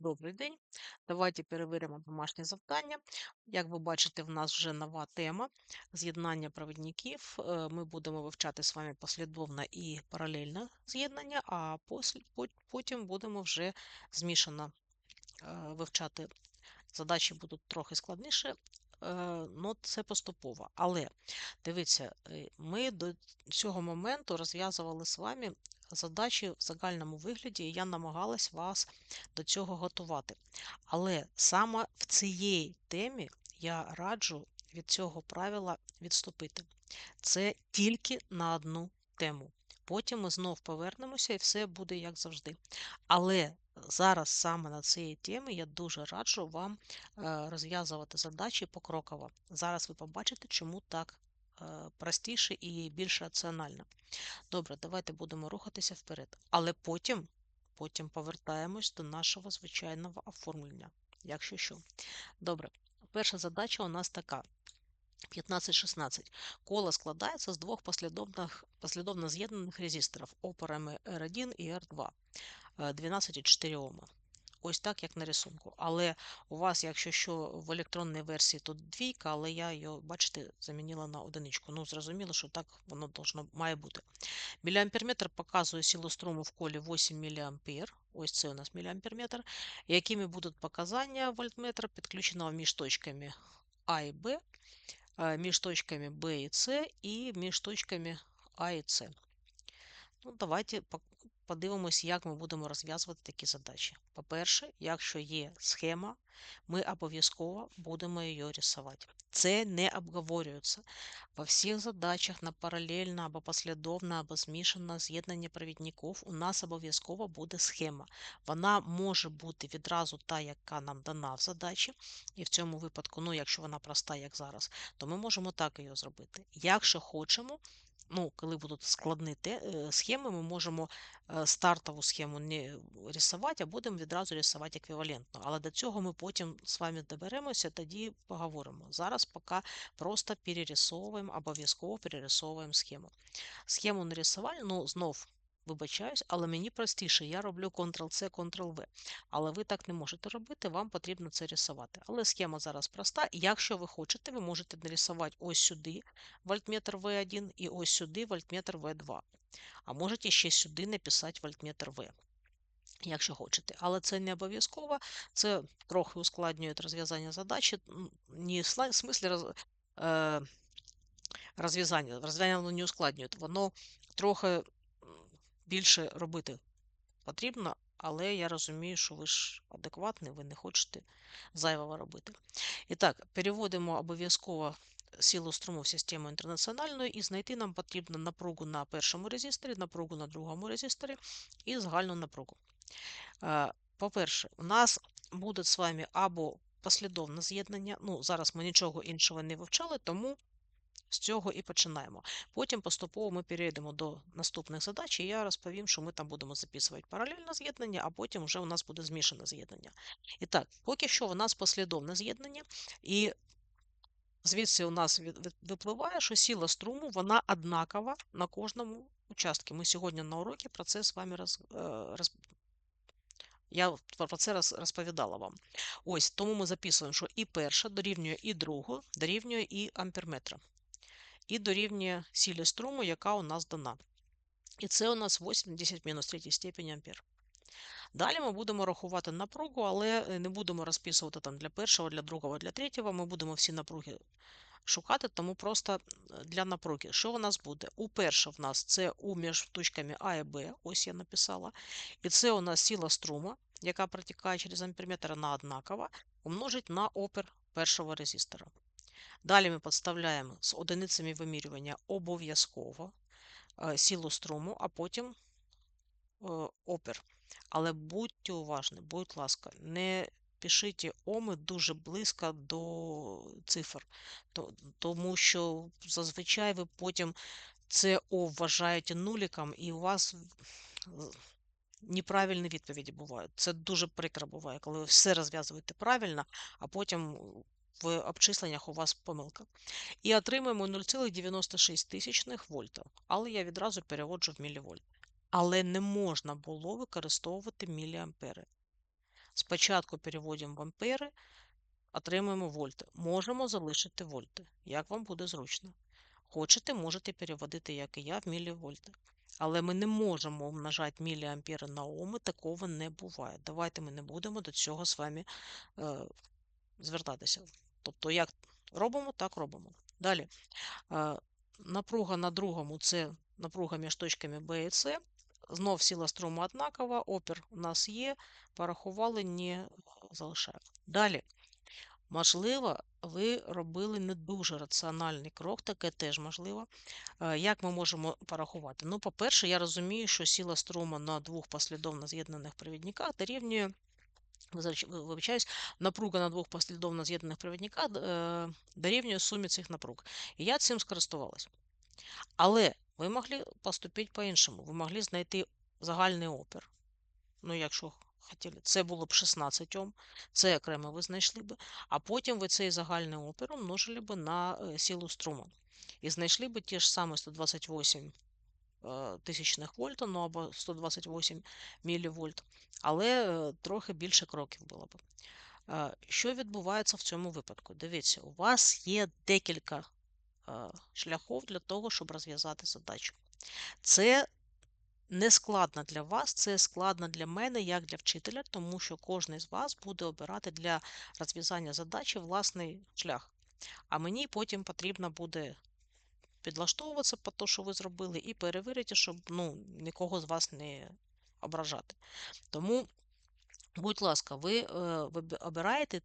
Добрий день. Давайте перевіримо домашнє завдання. Як ви бачите, в нас вже нова тема з'єднання провідників. Е, Ми будемо вивчати з вами послідовне і паралельне з'єднання, а потім будемо вже змішано е, вивчати. Задачі будуть трохи складніше, але це поступово. Але дивіться, е, ми до цього моменту розв'язували з вами задачі в загальному вигляді, і я намагалась вас до цього готувати. Але саме в цій темі я раджу від цього правила відступити. Це тільки на одну тему. Потім ми знов повернемося і все буде як завжди. Але зараз саме на цій темі я дуже раджу вам е, розв'язувати задачі покроково. Зараз ви побачите, чому так е, простіше і більш раціонально. Добре, давайте будемо рухатися вперед. Але потім, потім повертаємось до нашого звичайного оформлення, якщо що. Добре, перша задача у нас така. 15-16. Коло складається з двох послідовних, послідовно з'єднаних резисторів опорами R1 і R2 е, 12,4 Ома. Ось так, як на рисунку. Але у вас, якщо що, в електронній версії тут двійка, але я її, бачите, замінила на одиничку. Ну, зрозуміло, що так воно должно, має бути. Міліамперметр показує силу струму в колі 8 мА. Ось це у нас міліамперметр. Якими будуть показання вольтметра, підключеного між точками А і Б, між точками B и C и меж точками А и С. Ну, Давайте подивимось, як ми будемо розв'язувати такі задачі. По-перше, якщо є схема, ми обов'язково будемо її рисувати. Це не обговорюється. Во всіх задачах на паралельно або послідовно, або змішане з'єднання провідників у нас обов'язково буде схема. Вона може бути відразу та, яка нам дана в задачі, і в цьому випадку, ну, якщо вона проста, як зараз, то ми можемо так її зробити. Якщо хочемо, ну, коли будуть складні е, схеми, ми можемо е, стартову схему не рисувати, а будемо відразу рисувати еквівалентно. Але до цього ми потім з вами доберемося, тоді поговоримо. Зараз поки просто перерисовуємо, обов'язково перерисовуємо схему. Схему нарисували, ну, знов. Вибачаюсь, але мені простіше, я роблю Ctrl-C, Ctrl-V. Але ви так не можете робити, вам потрібно це рисувати. Але схема зараз проста. Якщо ви хочете, ви можете нарисувати ось сюди вольтметр V1 і ось сюди вольтметр V2. А можете ще сюди написати вольтметр V, якщо хочете. Але це не обов'язково, це трохи ускладнює розв'язання задачі. Не в смислі роз, е, розв'язання. Розв'язання воно не ускладнює, воно трохи більше робити потрібно, але я розумію, що ви ж адекватний, ви не хочете зайвого робити. І так, переводимо обов'язково силу струму в систему інтернаціональної і знайти нам потрібно напругу на першому резисторі, напругу на другому резисторі і загальну напругу. Е, По-перше, у нас буде з вами або послідовне з'єднання. Ну, зараз ми нічого іншого не вивчали, тому з цього і починаємо. Потім поступово ми перейдемо до наступних задач, і я розповім, що ми там будемо записувати паралельне з'єднання, а потім вже у нас буде змішане з'єднання. І так, поки що у нас послідовне з'єднання, і звідси у нас випливає, що сила струму вона однакова на кожному участку. Ми сьогодні на уроці про це з вами роз, е, роз, я про це розповідала вам. Ось тому ми записуємо, що і перша дорівнює і другу, дорівнює і амперметра і дорівнює силі струму, яка у нас дана. І це у нас 8 на 10 мінус 3 степені ампер. Далі ми будемо рахувати напругу, але е, не будемо розписувати там для першого, для другого, для третього. Ми будемо всі напруги шукати, тому просто е, для напруги. Що у нас буде? У перше в нас це У між точками А і Б, ось я написала. І це у нас сила струму, яка протікає через амперметр, вона однакова, умножить на опір першого резистора. Далі ми підставляємо з одиницями вимірювання обов'язково е, силу струму, а потім е, опір. Але будьте уважні, будь ласка, не пишіть оми дуже близько до цифр, тому що зазвичай ви потім це О вважаєте нуліком, і у вас неправильні відповіді бувають. Це дуже прикро буває, коли ви все розв'язуєте правильно, а потім в обчисленнях у вас помилка. І отримаємо 0,96 вольта. Але я відразу переводжу в мілівольт. Але не можна було використовувати міліампери. Спочатку переводимо в ампери, отримуємо вольти. Можемо залишити вольти, як вам буде зручно. Хочете, можете переводити, як і я, в мілівольти. Але ми не можемо умножати міліампери на оми, такого не буває. Давайте ми не будемо до цього з вами е, звертатися. Тобто, як робимо, так робимо. Далі. Е, напруга на другому це напруга між точками Б і С. Знов сила струму однакова, опір у нас є, порахували, не залишаємо. Далі. Можливо, ви робили не дуже раціональний крок, таке теж можливо. Е, Як ми можемо порахувати? Ну, по-перше, я розумію, що сила струму на двох послідовно з'єднаних провідниках дорівнює, вибачаюсь, напруга на двох послідовно з'єднаних провідниках дорівнює сумі цих напруг. І я цим скористувалась. Але ви могли поступити по-іншому. Ви могли знайти загальний опір. Ну, якщо хотіли, це було б 16 Ом, це окремо ви знайшли б, а потім ви цей загальний опір умножили б на е, силу струму. І знайшли б ті ж самі 128 е, тисячних вольта, ну або 128 мілівольт, але е, трохи більше кроків було б. Е, Що відбувається в цьому випадку? Дивіться, у вас є декілька е, шляхів для того, щоб розв'язати задачу. Це не складно для вас, це складно для мене, як для вчителя, тому що кожен з вас буде обирати для розв'язання задачі власний шлях. А мені потім потрібно буде підлаштовуватися по те, що ви зробили, і перевірити, щоб ну, нікого з вас не ображати. Тому, будь ласка, ви, е, обираєте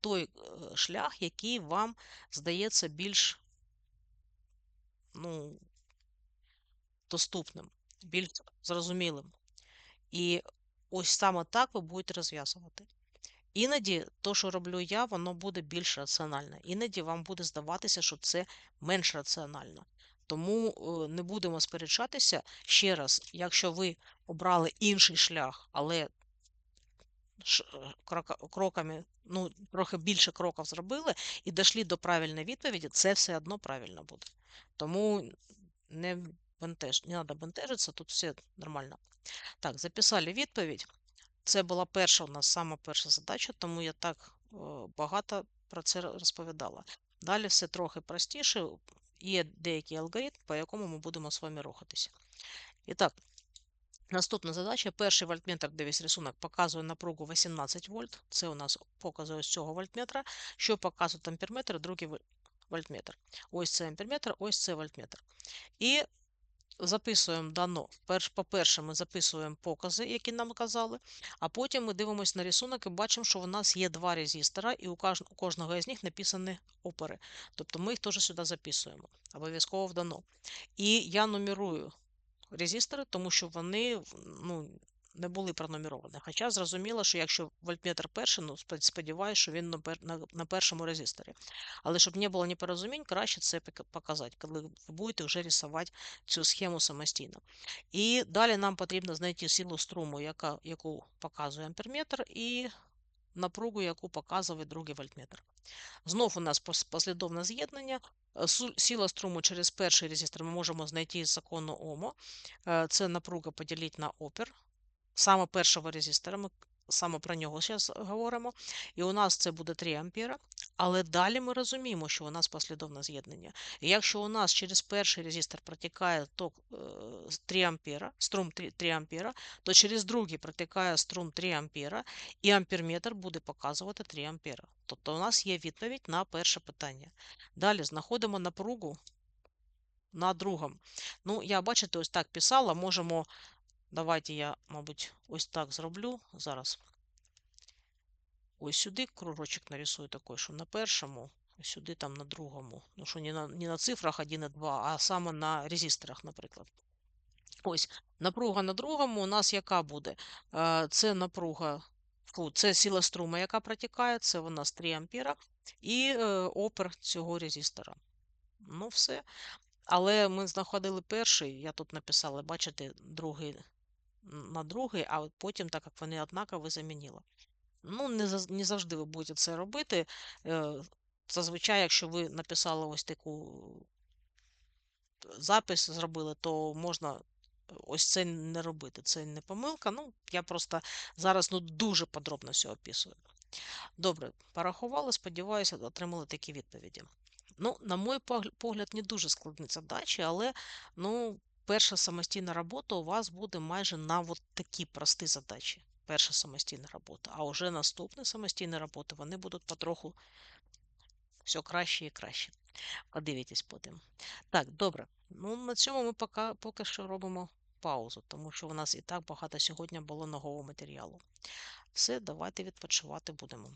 той е, шлях, який вам здається більш ну, доступним, більш зрозумілим. І ось саме так ви будете розв'язувати. Іноді то, що роблю я, воно буде більш раціональне. Іноді вам буде здаватися, що це менш раціонально. Тому е, не будемо сперечатися ще раз, якщо ви обрали інший шлях, але е, крока- кроками, ну, трохи більше кроків зробили і дійшли до правильної відповіді, це все одно правильно буде. Тому не бентеж, не треба бентежитися, тут все нормально. Так, записали відповідь. Це була перша у нас сама перша задача, тому я так багато про це розповідала. Далі все трохи простіше. Є деякий алгоритм, по якому ми будемо з вами рухатися. І так, наступна задача. Перший вольтметр, дивись, рисунок, показує напругу 18 вольт. Це у нас показує ось цього вольтметра. Що показує амперметр, другий вольтметр. Ось це амперметр, ось це вольтметр. І записуємо дано. По-перше, ми записуємо покази, які нам казали, а потім ми дивимося на рисунок і бачимо, що у нас є два резістора, і у, кожного з них написані опери. Тобто ми їх теж сюди записуємо, обов'язково в дано. І я нумерую резистори, тому що вони ну, не були пронумеровані. Хоча зрозуміло, що якщо вольтметр перший, ну сподіваюся, що він на, пер- на, на першому резисторі. Але щоб не було непорозумінь, краще це показати, коли ви будете вже рисувати цю схему самостійно. І далі нам потрібно знайти силу струму, яка, яку показує амперметр, і напругу, яку показує другий вольтметр. Знов у нас послідовне з'єднання. Е, Сила струму через перший резистор ми можемо знайти з закону Омо. Е, Це напруга поділити на опір. Саме першого резистора, ми саме про нього зараз говоримо. І у нас це буде 3 ампера. Але далі ми розуміємо, що у нас послідовне з'єднання. І якщо у нас через перший резистор протікає ток е, 3 ампера, струм 3, 3 ампера, то через другий протікає струм 3 ампера, і амперметр буде показувати 3 ампера. Тобто у нас є відповідь на перше питання. Далі знаходимо напругу на другому. Ну, я, бачите, ось так писала, можемо Давайте я, мабуть, ось так зроблю зараз. Ось сюди кружочок нарисую такий, що на першому, ось сюди там на другому. Ну, що не на, не на цифрах 1 і 2, а саме на резисторах, наприклад. Ось, напруга на другому у нас яка буде? Е, Це напруга, це сила струму, яка протікає, це у нас 3 ампера, і е, опір цього резистора. Ну, все. Але ми знаходили перший, я тут написала, бачите, другий на другий, а от потім, так як вони однакові, замінила. Ну, не, завжди ви будете це робити. Е, Зазвичай, якщо ви написали ось таку запис, зробили, то можна ось це не робити. Це не помилка. Ну, я просто зараз ну, дуже подробно все описую. Добре, порахували, сподіваюся, отримали такі відповіді. Ну, на мой погляд, не дуже складні задачі, але ну, перша самостійна робота у вас буде майже на от такі прості задачі. Перша самостійна робота. А вже наступні самостійні роботи вони будуть потроху все краще і краще. Подивитесь потім. Так, добре. Ну, на цьому ми поки, поки що робимо паузу, тому що у нас і так багато сьогодні було нового матеріалу. Все, давайте відпочивати будемо.